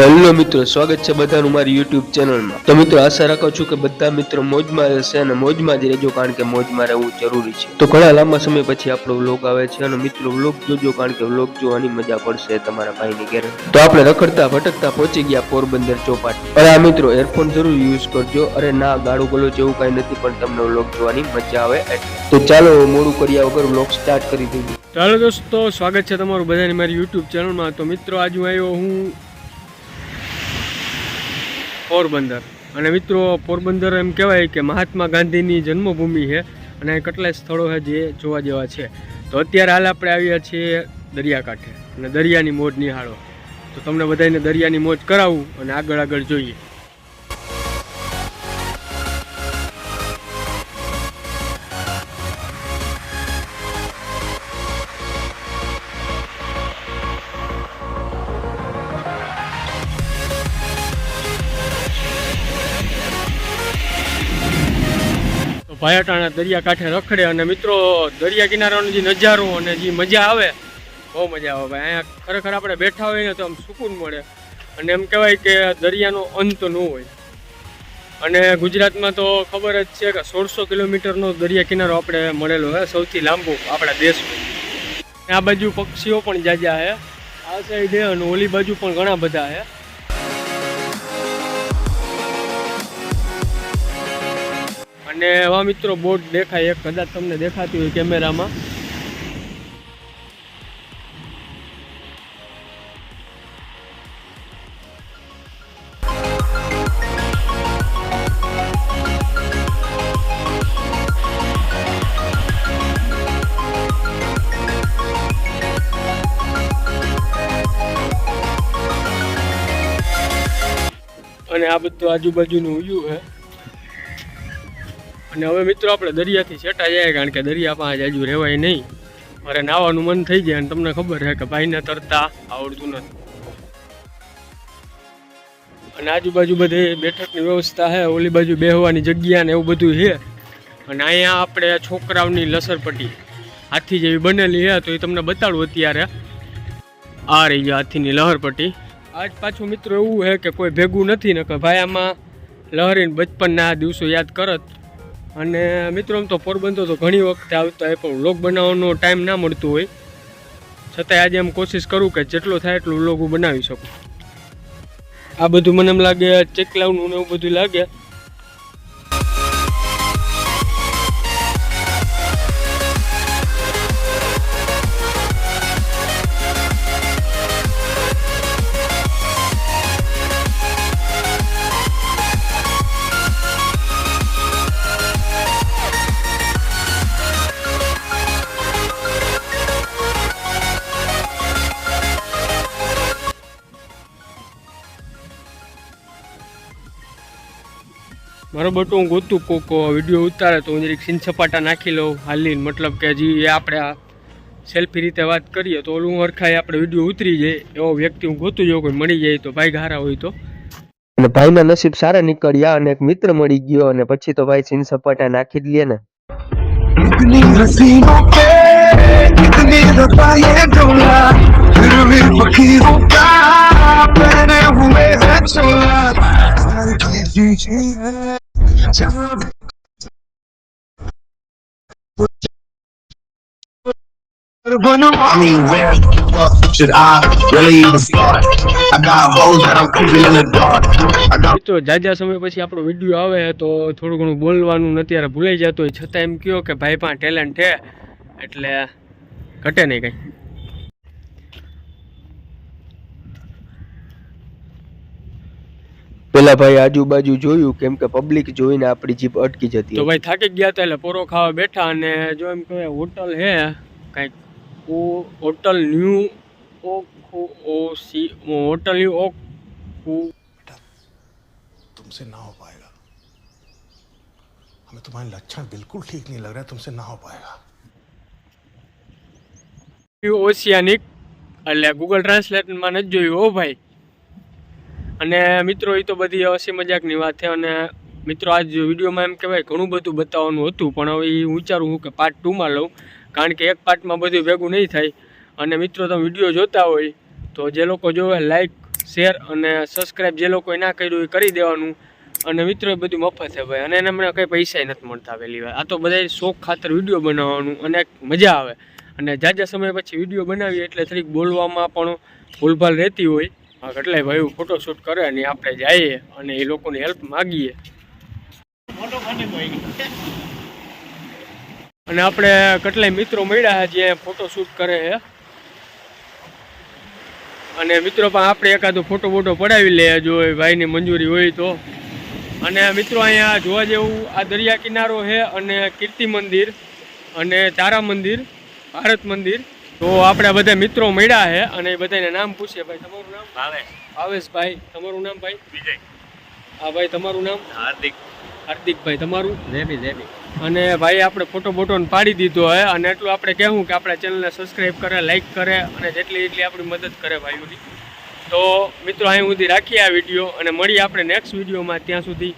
Hello મિત્રો, સ્વાગત છે બધાનું મારી યુટ્યુબ ચેનલમાં તો મિત્રો, આશા રાખું છું કે બધા મિત્રો મોજમાં રહેશે અને મોજમાં જ રહેજો, કારણ કે મોજમાં રહેવું જરૂરી છે. તો ઘણા લાંબા સમય પછી આપણો વ્લોગ આવે છે અને મિત્રો વ્લોગ જોજો, કારણ કે વ્લોગ જોવાની મજા પડશે તમારા ભાઈની ઘેર. તો આપણે રખડતા ભટકતા પહોંચી ગયા પોરબંદર ચોપાટી. અરે આ મિત્રો એરફોન જરૂર યુઝ કરજો. અરે ના, ગાળું ગલો જેવું કાંઈ નથી, પણ તમને વ્લોગ જોવાની મજા આવે તો ચાલો મોડું કર્યા વગર વ્લોગ સ્ટાર્ટ કરી દઈએ. ચાલો દોસ્તો, સ્વાગત છે તમારું બધાની મારી યુટ્યુબ ચેનલમાં તો મિત્રો, આજે આવ્યો હું પોરબંદર. અને મિત્રો, પોરબંદર એમ કહેવાય કે મહાત્મા ગાંધીની જન્મભૂમિ છે અને કેટલાય સ્થળો છે જે જોવા જેવા છે. તો અત્યારે હાલ આપણે આવ્યા છીએ દરિયાકાંઠે અને દરિયાની મોજ નિહાળો. તો તમને બધાને દરિયાની મોજ કરાવું અને આગળ આગળ જોઈએ. તો ભાયાટાણા દરિયાકાંઠે રખડે અને મિત્રો, દરિયા કિનારાનો જે નજારો અને જે મજા આવે, બહુ મજા આવે ભાઈ. અહીંયા ખરેખર આપણે બેઠા હોઈએ ને તો આમ સુકૂન મળે. અને એમ કહેવાય કે દરિયાનો અંત ન હોય. અને ગુજરાતમાં તો ખબર જ છે કે સોળસો કિલોમીટરનો દરિયા કિનારો આપણે મળેલો છે, સૌથી લાંબો આપણા દેશમાં આ બાજુ પક્ષીઓ પણ જાજા છે. આ સાઈડે અને ઓલી બાજુ પણ ઘણા બધા છે. અને એવા મિત્રો બોટ દેખાય, એક કદાચ તમને દેખાતી હોય કેમેરામાં. અને આ બધું આજુબાજુનું ઉયું છે અને હવે મિત્રો આપણે દરિયાથી છેટા જાય, કારણ કે દરિયામાં આજ હજુ રહેવાય નહીં. મારે નાવાનું મન થઈ જાય અને તમને ખબર છે કે ભાઈને તરતા આવડતું નથી. અને આજુબાજુ બધે બેઠકની વ્યવસ્થા છે, ઓલી બાજુ બેહવાની જગ્યા ને એવું બધું છે. અને અહીંયા આપણે છોકરાઓની લસરપટ્ટી હાથી જેવી બનેલી છે, તો એ તમને બતાડું અત્યારે. આ રહી ગયો હાથીની લહરપટ્ટી. આજ પાછું મિત્રો એવું છે કે કોઈ ભેગું નથી ને કે ભાઈ આમાં લહરીને બચપનના દિવસો યાદ કરત. અને મિત્રો, આમ તો પોરબંદર તો ઘણી વખતે આવતા હોય, પણ વ્લોગ બનાવવાનો ટાઈમ ના મળતો હોય. છતાંય આજે એમ કોશિશ કરું કે જેટલો થાય એટલું વ્લોગ હું બનાવી શકું. આ બધું મને એમ લાગે, ચેકલાવનું ને એવું બધું લાગે. મારો હું ગોતું કોક. વીડિયો ઉતારે તો હું જરીક સીન સપાટા નાખી લઉં હાલીને. મતલબ કે હજી એ આપણે સેલ્ફી રીતે વાત કરીએ તો ઓલું હરખાય આપણે વીડિયો ઉતરી જાય. એવો વ્યક્તિ હું ગોતું જો કોઈ મળી જાય તો ભાઈ ઘારા હોય તો. અને ભાઈના નસીબ સારા નીકળ્યા અને એક મિત્ર મળી ગયો અને પછી તો ભાઈ સીન સપાટા નાખી જ લે ને. ફકીરો 奖。I mean, where the fuck should I really even start? I got hoes that I'm keeping in the dark. I got. તો જાજા સમય પછી આપણો વીડિયો આવે તો થોડું ઘણું બોલવાનું અત્યારે ભૂલાઈ જતો હોય છતાં એમ કહ્યો કે ભાઈ પણ ટેલેન્ટ છે એટલે ઘટે નહીં કંઈ પેલા ભાઈ આજુબાજુ જોયું કેમ કે પબ્લિક જોઈને આપણી જીભ અટકી જતી તો હતી. ભાઈ થાકી ગયા હતા એટલે પોરો ખાવા બેઠા અને જો એમ કહેવાય હોટલ હે કાંઈક ઓ હોટલ ન્યૂ ઓ ઓ સી હોટલ ન્યૂ ઓ तुमसे ना हो पाएगा हमें तुम्हारे लक्षण बिल्कुल ठीक नहीं लग रहा है तुमसे ना हो पाएगा ઓશિયાનિક એટલે ગૂગલ ટ્રાન્સલેટમાં નથી જોયું ઓ ભાઈ અને મિત્રો એ તો બધી હસી મજાકની વાત છે. અને મિત્રો, આજ વિડીયોમાં એમ કહેવાય ઘણું બધું બતાવવાનું હતું, પણ હવે એ વિચારું હું કે પાર્ટ ટુમાં લઉં, કારણ કે એક પાર્ટમાં બધું ભેગું નહીં થાય. અને મિત્રો, તમે વીડિયો જોતા હોય, તો જે લોકો જોવે લાઈક શેર અને સબસ્ક્રાઈબ જે લોકોએ ના કર્યું એ કરી દેવાનું. અને મિત્રો, એ બધું મફત છે ભાઈ. અને એને મને કંઈ પૈસા નથી મળતા પહેલી વાર. આ તો બધા શોખ ખાતર વીડિયો બનાવવાનું, અને મજા આવે. અને જાજા સમય પછી વીડિયો બનાવીએ, એટલે થોડીક બોલવામાં પણ ભૂલભાલ રહેતી હોય. કેટલાય ભાઈઓ ફોટોશૂટ કરે અને આપણે જઈએ અને એ લોકોની હેલ્પ માગીએ. અને આપણે કેટલાય મિત્રો મળ્યા જે ફોટોશૂટ કરે છે. અને મિત્રો પણ આપણે એકાદો ફોટો વોટો પડાવી લઈએ જો ભાઈની મંજૂરી હોય તો. અને મિત્રો અહીંયા જોવા જેવું આ દરિયા કિનારો છે અને કીર્તિ મંદિર અને તારા મંદિર, ભારત મંદિર. તો આપણે બધા મિત્રો મળ્યા છે અને એ બધાને નામ પૂછીએ ભાઈ તમારું નામ? ભાવેશ. ભાવેશભાઈ તમારું નામ ભાઈ? વિજય. હા ભાઈ તમારું નામ? હાર્દિક. હાર્દિકભાઈ તમારું? જેબી જેબી અને ભાઈ આપણે ફોટો બોટો પાડી દીધો હે અને એટલું આપણે કહેવું કે આપણા ચેનલને સબસ્ક્રાઈબ કરે લાઈક કરે અને જેટલી એટલી આપણી મદદ કરે ભાઈઓની. તો મિત્રો અહીં સુધી રાખીએ આ વીડિયો અને મળીએ આપણે નેક્સ્ટ વિડીયોમાં. ત્યાં સુધી